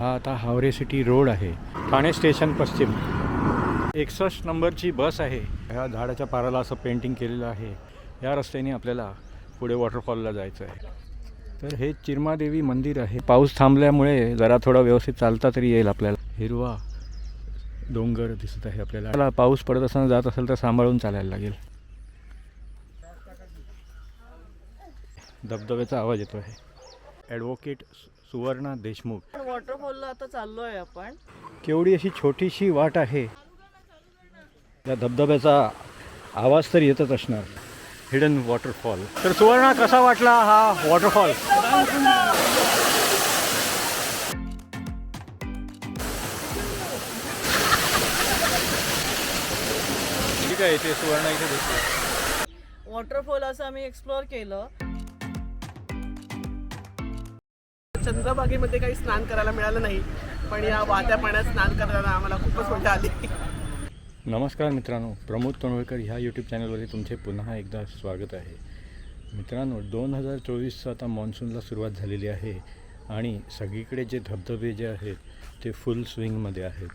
हा आता Haware city road आहे. ठाणे स्टेशन पश्चिम. एकसष्ट नंबरची बस आहे. ह्या झाडाच्या पाराला असं पेंटिंग केलेलं आहे. या रस्त्याने आपल्याला पुढे वॉटरफॉलला जायचं आहे. तर हे चिरमादेवी मंदिर आहे. पाऊस थांबल्यामुळे जरा थोडा व्यवस्थित चालता तरी येईल आपल्याला. हिरवा डोंगर दिसत आहे आपल्याला. पाऊस पडत असताना जात असेल तर सांभाळून चालायला लागेल. धबधब्याचा आवाज येतो आहे ॲडव्होकेट सुवर्णा देशमुख. वॉटरफॉलला आता चाललोय आपण. केवढी अशी छोटीशी वाट आहे. या धबधब्याचा आवाज तर येतच असणार. हिडन वॉटरफॉल तर सुवर्णा कसा वाटला हा वॉटरफॉल ठीक आहे इथे सुवर्णा इथे दिसते वॉटरफॉल असं आम्ही एक्सप्लोअर केलं. चंद्रभागेमध्ये काही स्नान करायला मिळालं नाही पण या वाहत्या पाण्यात स्नान करायला आम्हाला खूपच मजा आली. नमस्कार मित्रांनो प्रमोद तोंडवळकर ह्या यूट्यूब चॅनलवरती तुमचे पुन्हा एकदा स्वागत आहे. मित्रांनो दोन हजार चोवीसचं आता मान्सूनला सुरुवात झालेली आहे आणि सगळीकडे जे धबधबे जे आहेत ते फुल स्विंगमध्ये आहेत.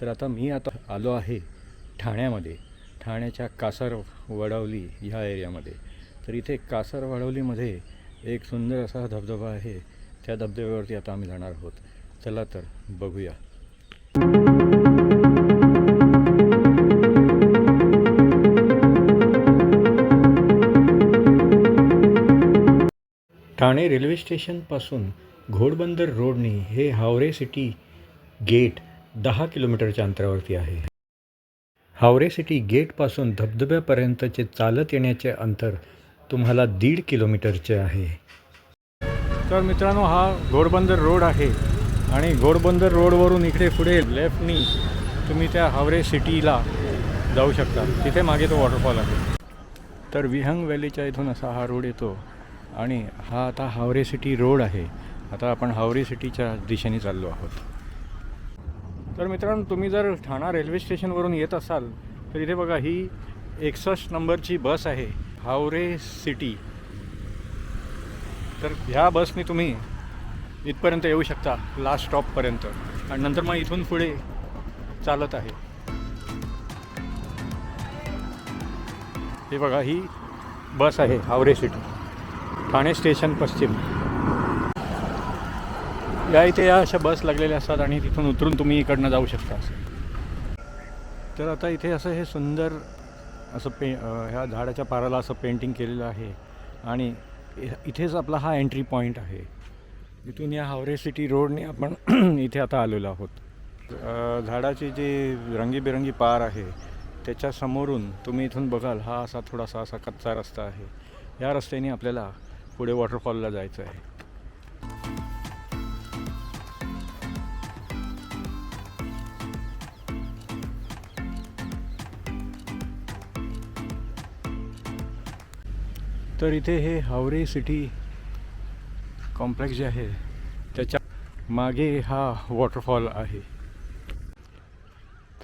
तर आता मी आता आलो आहे ठाण्यामध्ये ठाण्याच्या कासार वडवली ह्या एरियामध्ये तर इथे कासार वडवलीमध्ये एक सुंदर असा धबधबा आहे त्या धबधब्यावरती आता आम्ही जाणार आहोत. चला तर बघूया. ठाणे रेल्वे स्टेशनपासून घोडबंदर रोडनी हे हावरे सिटी गेट दहा किलोमीटरच्या अंतरावरती आहे. हावरे सिटी गेटपासून धबधब्यापर्यंतचे चालत येण्याचे अंतर तुम्हाला दीड किलोमीटरचे आहे. तर मित्रांनो हा घोडबंदर रोड आहे आणि घोडबंदर रोडवरून इकडे पुढे लेफ्टनी तुम्ही त्या हावरे सिटीला जाऊ शकता. तिथे मागे तो वॉटरफॉल आहे. तर विहंग व्हॅलीच्या इथून असा हा रोड येतो आणि हा आता हावरे सिटी रोड आहे. आता आपण हावरे सिटीच्या दिशेने चाललो आहोत. तर मित्रांनो तुम्ही जर ठाणा रेल्वे स्टेशनवरून येत असाल तर इथे बघा ही एकसष्ट नंबरची बस आहे. हावरे सिटी. तर ह्या बसने तुम्ही इथपर्यंत येऊ शकता लास्ट स्टॉपपर्यंत आणि नंतर मग इथून पुढे चालत आहे. हे बघा ही बस आहे हावरे सिटी. ठाणे स्टेशन पश्चिम. या इथे या अशा बस लागलेल्या असतात आणि तिथून उतरून तुम्ही इकडनं जाऊ शकता असं. तर आता इथे असं हे सुंदर असं पे ह्या झाडाच्या पाराला असं पेंटिंग केलेलं आहे. आणि इथेच आपला हा एंट्री पॉईंट आहे. इथून या हावरे सिटी रोडने आपण इथे आता आलेलो आहोत. झाडाची जी रंगीबेरंगी पार आहे त्याच्या समोरून तुम्ही इथून बघाल हा असा थोडासा असा कच्चा रस्ता आहे. या रस्त्याने आपल्याला पुढे वॉटरफॉलला जायचं आहे. तर इथे हे हावरे सिटी कॉम्प्लेक्स जे आहे त्याच्यामागे हा वॉटरफॉल आहे.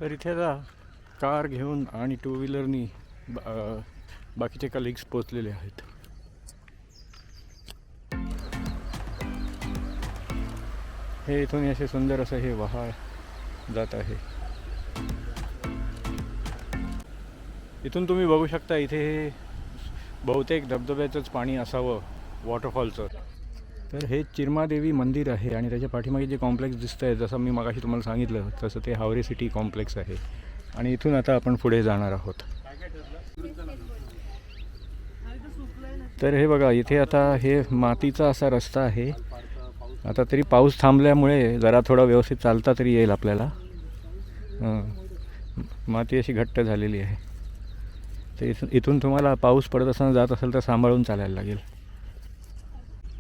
तर इथे आता कार घेऊन आणि टू व्हीलरनी बा बाकीचे कलिग्स पोचलेले आहेत. हे इथून असे सुंदर असं हे वहा जात आहे. इथून तुम्ही बघू शकता इथे हे बहुतेक धबधब्याचंच पाणी असावं वॉटरफॉलचं तर हे चिरमादेवी मंदिर आहे आणि त्याच्या पाठीमागे जे कॉम्प्लेक्स दिसतं आहे जसं मी मगाशी तुम्हाला सांगितलं तसं ते हावरे सिटी कॉम्प्लेक्स आहे. आणि इथून आता आपण पुढे जाणार आहोत. तर हे बघा इथे आता हे मातीचा असा रस्ता आहे. आता तरी पाऊस थांबल्यामुळे जरा थोडा व्यवस्थित चालता तरी येईल आपल्याला. माती अशी घट्ट झालेली आहे. तर इथून इथून तुम्हाला पाऊस पडत असताना जात असेल तर सांभाळून चालायला लागेल.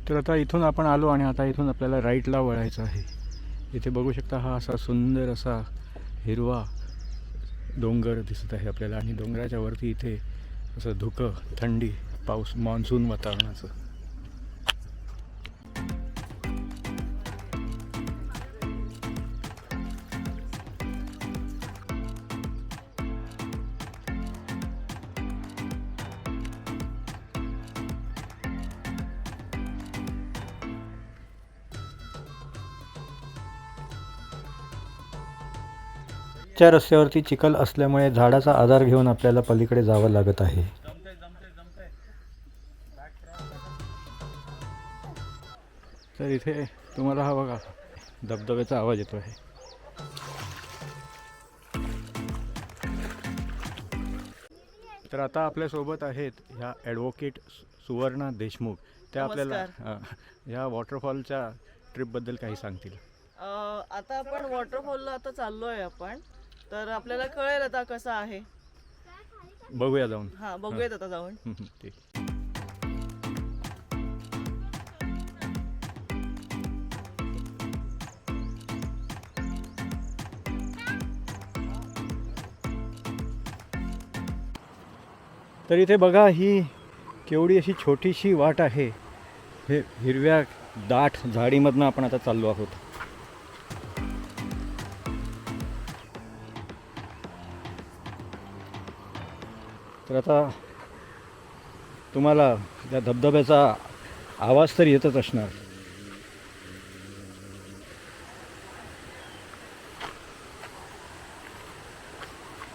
तर आता इथून आपण आलो आणि आता इथून आपल्याला राईटला वळायचं आहे. इथे बघू शकता हा असा सुंदर असा हिरवा डोंगर दिसत आहे आपल्याला आणि डोंगराच्या वरती इथे असं धुकं थंडी पाऊस मान्सून वातावरणाचं. कच्च्या रस्त्यावरती चिखल असल्यामुळे झाडाचा आधार घेऊन आपल्याला पलीकडे जावं लागत आहे. तर इथे तुम्हाला हा बघा धबधब्याचा आवाज येतो आहे. तर आता आपल्यासोबत आहेत ह्या ॲडव्होकेट सुवर्णा देशमुख. त्या आपल्याला ह्या वॉटरफॉलच्या ट्रिपबद्दल काही सांगतील. अ, आता आपण वॉटरफॉलला आता चाललोय आपण. तर आपल्याला कळेल आता कसं आहे. बघूया जाऊन. हा बघूयात आता जाऊन. ठीक. तर इथे बघा ही केवढी अशी छोटीशी वाट आहे. हे हिरव्या दाट झाडीमधनं आपण आता चाललो आहोत. तर आता तुम्हाला त्या धबधब्याचा आवाज तर येतच असणार.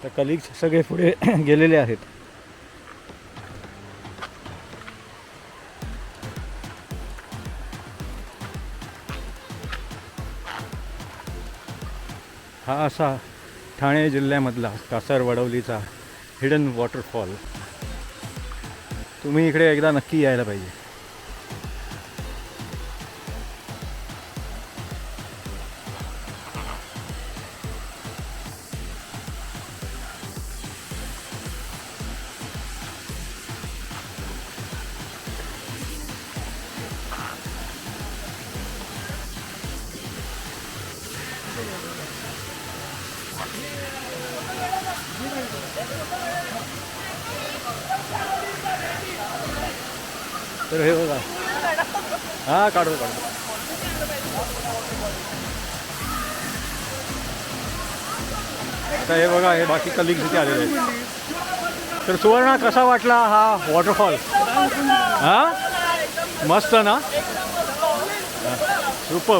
तर कलिग्स सगळे पुढे गेलेले आहेत. हा असा ठाणे जिल्ह्यामधला कासार वडवलीचा हिडन वॉटरफॉल तुम्ही इकडे एकदा नक्की यायला पाहिजे. तर हे बघा. हां काढू काढू. आता हे बघा हे बाकी कलिंग तिथे आलेले आहेत. तर सुवर्णा कसा वाटला हा वॉटरफॉल हा? मस्त ना? Super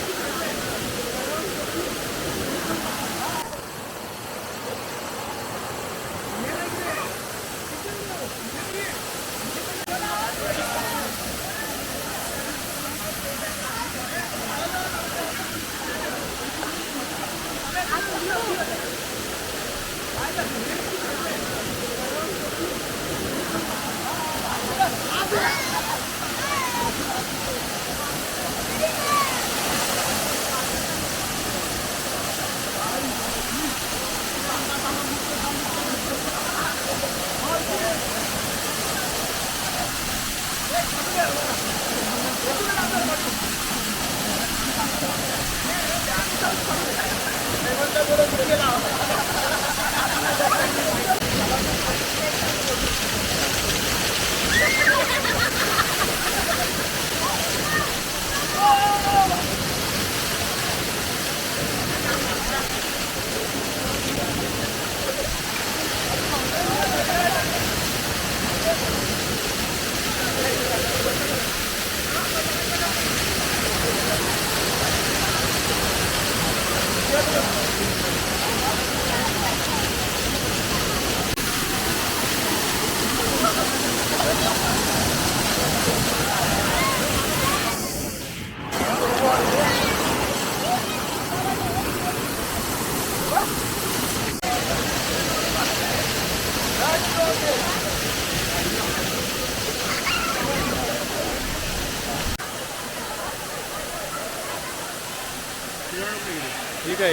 Yeah.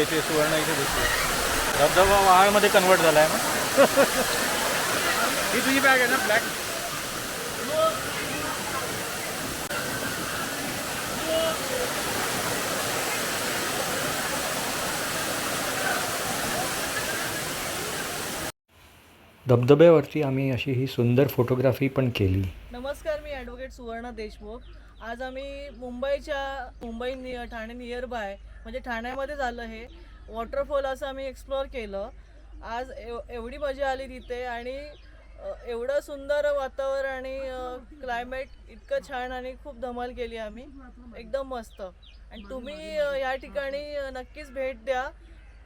इथे सुवर्ण इथे दिसतो धबधबा वहाळमध्ये कन्वर्ट झाला आहे ना? ही तुझी बॅग आहे ना ब्लॅक धबधब्यावरती आम्ही अशी ही सुंदर फोटोग्राफी पण केली. नमस्कार मी ॲडव्होकेट सुवर्ण देशमुख. आज आम्ही मुंबईच्या मुंबई नि ठाणे नियर बाय म्हणजे ठाण्यामध्ये झालं हे. वॉटरफॉल असं आम्ही एक्सप्लोअर केलं. आज एव एवढी मजा आली तिथे आणि एवढं सुंदर वातावरण आणि क्लायमेट इतकं छान आणि खूप धमाल केली आम्ही. एकदम मस्त. आणि तुम्ही या ठिकाणी नक्कीच भेट द्या.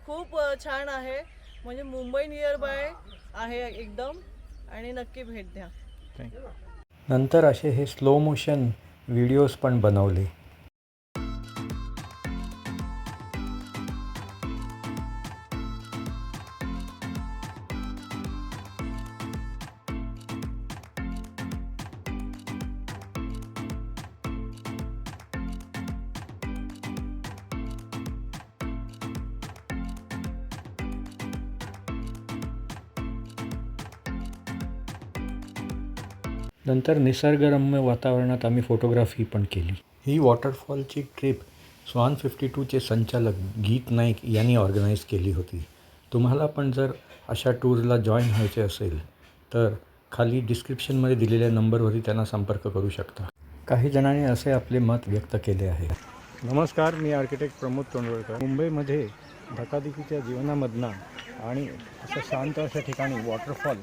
खूप छान आहे. म्हणजे मुंबई नियर बाय आहे एकदम. आणि नक्की भेट द्या. नंतर असे हे स्लो मोशन व्हिडिओज पण बनवले. नंतर निसर्गरम्य वातावरणात आम्ही फोटोग्राफी पण केली. ही वॉटरफॉलची ट्रिप स्वान फिफ्टी टूचे संचालक गीत नाईक यांनी ऑर्गनाईज केली होती. तुम्हाला पण जर अशा टूरला जॉईन व्हायचे असेल तर खाली डिस्क्रिप्शनमध्ये दिलेल्या नंबरवरती त्यांना संपर्क करू शकता. काही जणांनी असे आपले मत व्यक्त केले आहे. नमस्कार मी आर्किटेक्ट प्रमोद तोंडवळकर. मुंबईमध्ये धकाधकीच्या जीवनामधनं आणि असं शांत अशा ठिकाणी वॉटरफॉल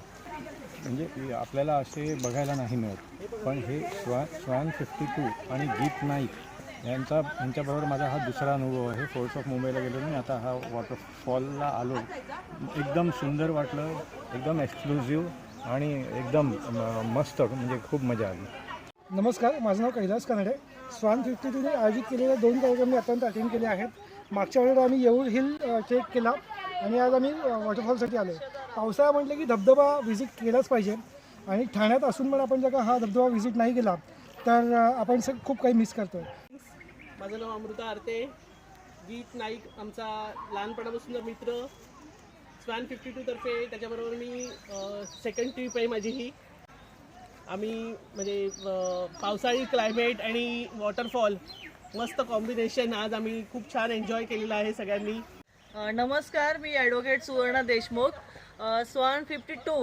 म्हणजे आपल्याला असे बघायला नाही मिळत. पण हे स्वा स्वान फिफ्टी टू आणि गीत नाईक यांचा यांच्याबरोबर माझा हा दुसरा अनुभव आहे. फोर्स ऑफ मुंबईला गेलो मी. आता हा वॉटरफॉलला आलो. एकदम सुंदर वाटलं. एकदम एक्सक्लुझिव्ह आणि एकदम मस्त. म्हणजे खूप मजा आली. नमस्कार. माझं नाव कैलास कानडे. स्वान फिफ्टी टूने आयोजित केलेले दोन कार्यक्रम मी अत्यंत अटेंड केले आहेत. मागच्या वेळेला आम्ही येऊर हिल चेक केला. आणि आज आम्ही वॉटरफॉलसाठी आलो पावसाळा म्हटलं की धबधबा व्हिजिट केलाच पाहिजे. आणि ठाण्यात असून पण आपण जर का हा धबधबा व्हिजिट नाही केला तर आपण सग खूप काही मिस करतो माझं नाव अमृता आरते. गीत नाईक आमचा लहानपणापासूनचा मित्र. स्वॅन फिफ्टी टू तर्फे त्याच्याबरोबर मी सेकंड ट्रीप आहे माझी ही. आम्ही म्हणजे पावसाळी क्लायमेट आणि वॉटरफॉल मस्त कॉम्बिनेशन आज आम्ही खूप छान एन्जॉय केलेलं आहे सगळ्यांनी. नमस्कार मी advocate Suvarna Deshmukh. Swan fifty two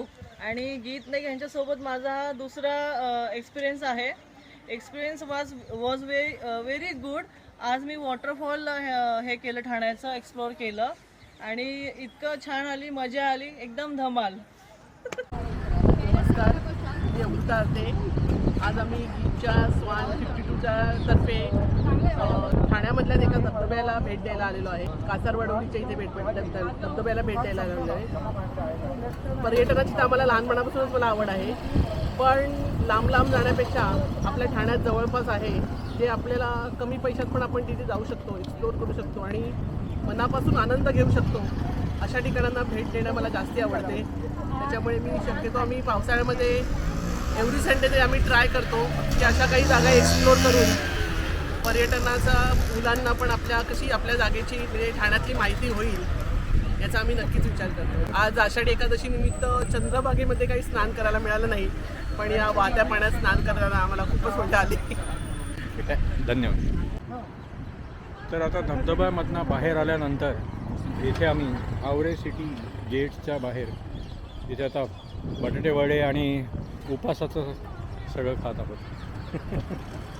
आणि गीत नाईक यांच्यासोबत माझा हा दुसरा एक्सपिरियन्स आहे. Experience was was way very good आज मी वॉटरफॉल हे केलं ठाण्याचं एक्सप्लोअर केलं. आणि इतकं छान आली मजा आली एकदम धमाल. नमस्कार मी अमृता आज आम्ही गीतच्या स्वान फिफ्टी टूच्या तर्फे ठाण्यामधल्याच एका धबधब्याला भेट द्यायला आलेलो आहे. कासारवाडोलीच्या इथे भेट भेट धबधब्याला भेट द्यायला आलेलो आहे. पर्यटनाची तर आम्हाला लहानपणापासूनच मला आवड आहे. पण लांब लांब जाण्यापेक्षा आपल्या ठाण्यात जवळपास आहे. जे आपल्याला कमी पैशात पण आपण तिथे जाऊ शकतो एक्सप्लोर करू शकतो आणि मनापासून आनंद घेऊ शकतो अशा ठिकाणांना भेट देणं मला जास्ती आवडते. त्याच्यामुळे मी शक्यतो आम्ही पावसाळ्यामध्ये एव्हरी संडे ते आम्ही ट्राय करतो की अशा काही जागा एक्सप्लोर करून पर्यटनाचा मुलांना पण आपल्या कशी आपल्या जागेची म्हणजे ठाण्यातली माहिती होईल याचा आम्ही नक्कीच विचार करतो. आज आषाढी एकादशी निमित्त चंद्रभागेमध्ये काही स्नान करायला मिळालं नाही पण या वाहत्या पाण्यात स्नान करताना आम्हाला खूपच मजा आली. ठीक आहे. धन्यवाद. तर आता धबधब्यामधनं बाहेर आल्यानंतर इथे आम्ही आवरे सिटी गेटच्या बाहेर इथे आता बटाटे वडे आणि उपासाचं सगळं खात आहोत.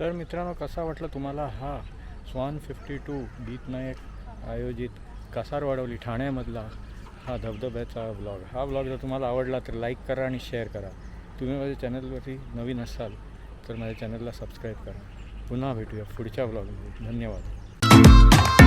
तर मित्रांनो कसा वाटला तुम्हाला हा स्वान फिफ्टी टू गीतनायक आयोजित कसार वाढवली ठाण्यामधला हा धबधब्याचा ब्लॉग हा ब्लॉग जर तुम्हाला आवडला तर लाईक करा आणि शेअर करा. तुम्ही माझ्या चॅनलवरती नवीन असाल तर माझ्या चॅनलला सबस्क्राईब करा. पुन्हा भेटूया पुढच्या ब्लॉगमध्ये धन्यवाद.